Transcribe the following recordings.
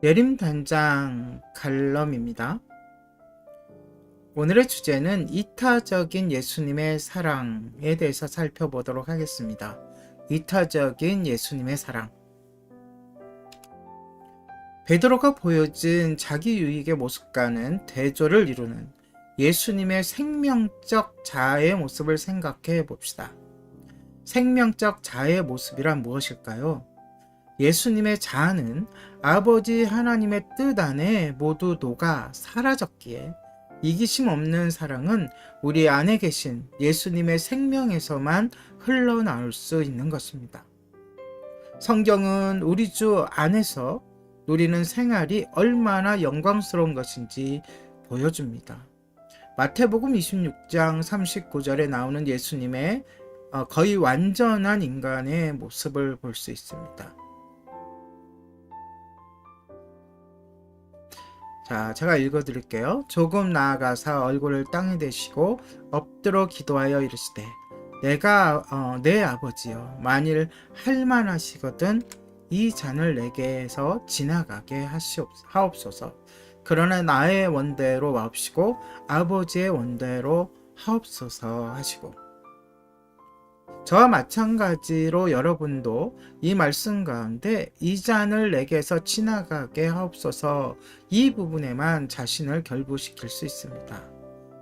예림 단장 칼럼입니다. 오늘의 주제는 이타적인 예수님의 사랑에 대해서 살펴보도록 하겠습니다. 이타적인 예수님의 사랑. 베드로가 보여준 자기 유익의 모습과는 대조를 이루는 예수님의 생명적 자아의 모습을 생각해 봅시다. 생명적 자아의 모습이란 무엇일까요? 예수님의 자아는 아버지 하나님의 뜻 안에 모두 녹아 사라졌기에 이기심 없는 사랑은 우리 안에 계신 예수님의 생명에서만 흘러나올 수 있는 것입니다. 성경은 우리 주 안에서 누리는 생활이 얼마나 영광스러운 것인지 보여줍니다. 마태복음 26장 39절에 나오는 예수님의 어, 거의 완전한 인간의 모습을 볼 수 있습니다. 자, 제가 읽어 드릴게요. 조금 나아가사 얼굴을 땅에 대시고 엎드려 기도하여 이르시되 내가 어, 내 아버지여 만일 할 만하시거든 이 잔을 내게서 지나가게 하시옵, 하옵소서. 그러나 나의 원대로 마옵시고 아버지의 원대로 하옵소서 하시고 저와 마찬가지로 여러분도 이 말씀 가운데 이 잔을 내게서 지나가게 하옵소서 이 부분에만 자신을 결부시킬 수 있습니다.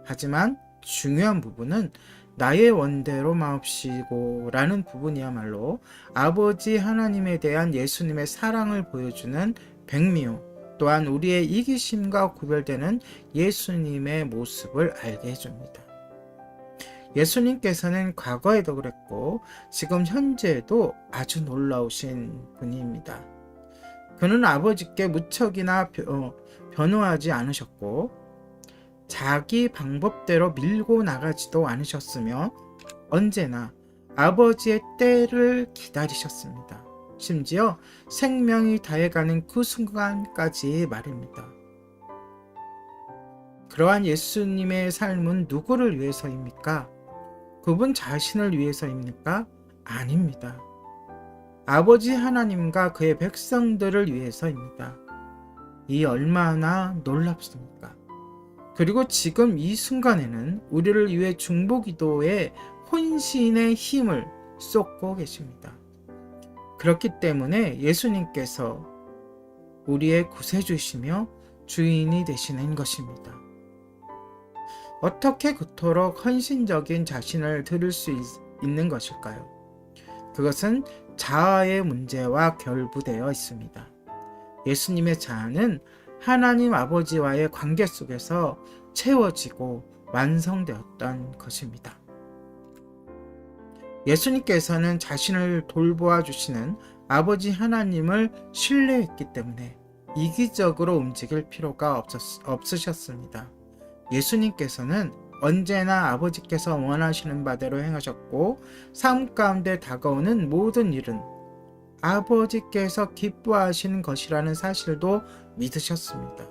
하지만 중요한 부분은 나의 원대로 마옵시고 라는 부분이야말로 아버지 하나님에 대한 예수님의 사랑을 보여주는 백미호 또한 우리의 이기심과 구별되는 예수님의 모습을 알게 해줍니다. 예수님께서는 과거에도 그랬고 지금 현재에도 아주 놀라우신 분입니다. 그는 아버지께 무척이나 어, 변호하지 않으셨고 자기 방법대로 밀고 나가지도 않으셨으며 언제나 아버지의 때를 기다리셨습니다. 심지어 생명이 다해가는 그 순간까지 말입니다. 그러한 예수님의 삶은 누구를 위해서입니까? 그분 자신을 위해서입니까? 아닙니다. 아버지 하나님과 그의 백성들을 위해서입니다. 이 얼마나 놀랍습니까? 그리고 지금 이 순간에는 우리를 위해 중보기도에 혼신의 힘을 쏟고 계십니다. 그렇기 때문에 예수님께서 우리의 구세주시며 주인이 되시는 것입니다. 어떻게 그토록 헌신적인 자신을 들을 수 있, 있는 것일까요? 그것은 자아의 문제와 결부되어 있습니다. 예수님의 자아는 하나님 아버지와의 관계 속에서 채워지고 완성되었던 것입니다. 예수님께서는 자신을 돌보아 주시는 아버지 하나님을 신뢰했기 때문에 이기적으로 움직일 필요가 없었, 없으셨습니다. 예수님께서는 언제나 아버지께서 원하시는 바대로 행하셨고 삶 가운데 다가오는 모든 일은 아버지께서 기뻐하시는 것이라는 사실도 믿으셨습니다.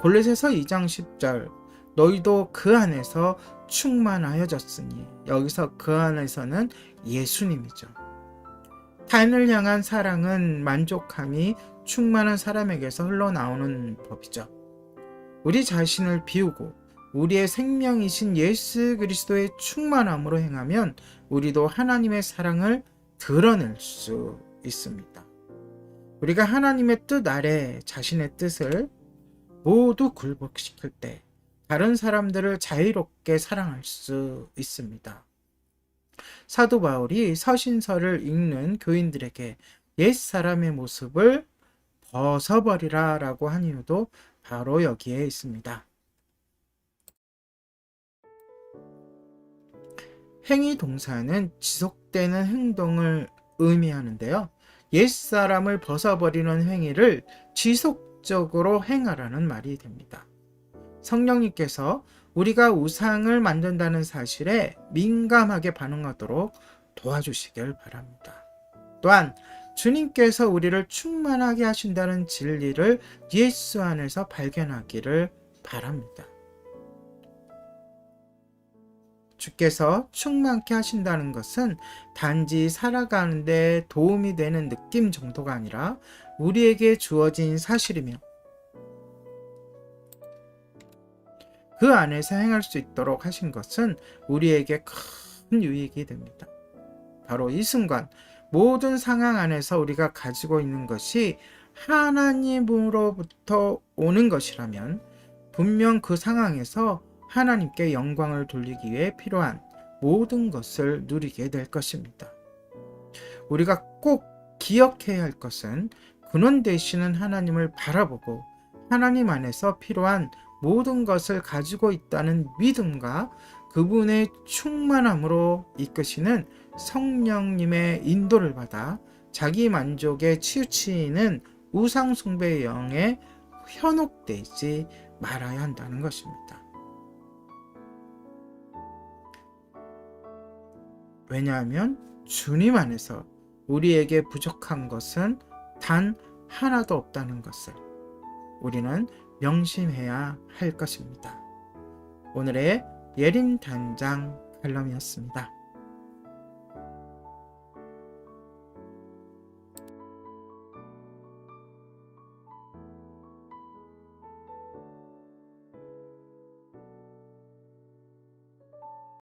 골로새서 2장 10절 너희도 그 안에서 충만하여졌으니 여기서 그 안에서는 예수님이죠. 타인을 향한 사랑은 만족함이 충만한 사람에게서 흘러나오는 법이죠. 우리 자신을 비우고 우리의 생명이신 예수 그리스도의 충만함으로 행하면 우리도 하나님의 사랑을 드러낼 수 있습니다. 우리가 하나님의 뜻 아래 자신의 뜻을 모두 굴복시킬 때 다른 사람들을 자유롭게 사랑할 수 있습니다. 사도 바울이 서신서를 읽는 교인들에게 옛 사람의 모습을 벗어버리라 라고 한 이유도 바로 여기에 있습니다. 행위 동사는 지속되는 행동을 의미하는데요. 옛 사람을 벗어버리는 행위를 지속적으로 행하라는 말이 됩니다. 성령님께서 우리가 우상을 만든다는 사실에 민감하게 반응하도록 도와주시길 바랍니다. 또한 주님께서 우리를 충만하게 하신다는 진리를 예수 안에서 발견하기를 바랍니다. 주께서 충만케 하신다는 것은 단지 살아가는데 도움이 되는 느낌 정도가 아니라 우리에게 주어진 사실이며 그 안에서 행할 수 있도록 하신 것은 우리에게 큰 유익이 됩니다. 바로 이 순간 모든 상황 안에서 우리가 가지고 있는 것이 하나님으로부터 오는 것이라면 분명 그 상황에서 하나님께 영광을 돌리기 위해 필요한 모든 것을 누리게 될 것입니다. 우리가 꼭 기억해야 할 것은 근원 되시는 하나님을 바라보고 하나님 안에서 필요한 모든 것을 가지고 있다는 믿음과 그분의 충만함으로 이끄시는 성령님의 인도를 받아 자기 만족에 치우치는 우상숭배의 영에 현혹되지 말아야 한다는 것입니다. 왜냐하면 주님 안에서 우리에게 부족한 것은 단 하나도 없다는 것을 우리는 명심해야 할 것입니다. 오늘의 예림 단장 칼럼이었습니다.